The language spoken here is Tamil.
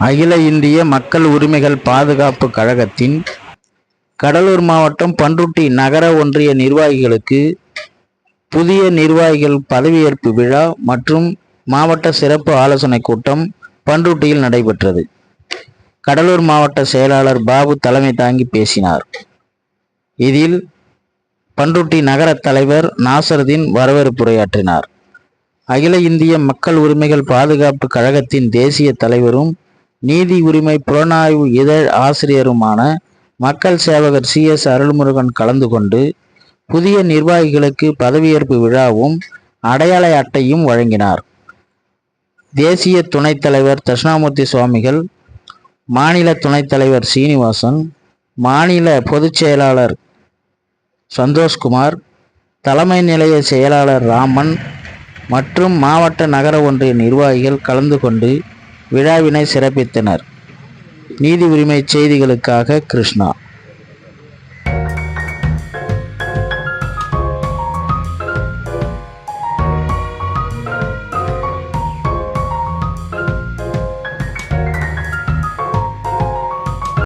அகில இந்திய மக்கள் உரிமைகள் பாதுகாப்பு கழகத்தின் கடலூர் மாவட்டம் பண்ருட்டி நகர ஒன்றிய நிர்வாகிகளுக்கு புதிய நிர்வாகிகள் பதவியேற்பு விழா மற்றும் மாவட்ட சிறப்பு ஆலோசனை கூட்டம் பண்ருட்டியில் நடைபெற்றது. கடலூர் மாவட்ட செயலாளர் பாபு தலைமை தாங்கி பேசினார். இதில் பண்ருட்டி நகர தலைவர் நாசருதீன் வரவேற்புரையாற்றினார். அகில இந்திய மக்கள் உரிமைகள் பாதுகாப்பு கழகத்தின் தேசிய தலைவரும் நீதி உரிமை புலனாய்வு இதழ் ஆசிரியருமான மக்கள் சேவகர் சி. எஸ். அருள்முருகன் கலந்து கொண்டு புதிய நிர்வாகிகளுக்கு பதவியேற்பு விழாவும் அடையாள அட்டையும் வழங்கினார். தேசிய துணைத் தலைவர் தட்சிணாமூர்த்தி சுவாமிகள் மாநில துணைத் தலைவர் சீனிவாசன் மாநில பொதுச் செயலாளர் சந்தோஷ்குமார் தலைமை நிலைய செயலாளர் ராமன் மற்றும் மாவட்ட நகர ஒன்றிய நிர்வாகிகள் கலந்து கொண்டு விழாவினை சிறப்பித்தனர். நீதி உரிமை செய்திகளுக்காக கிருஷ்ணா.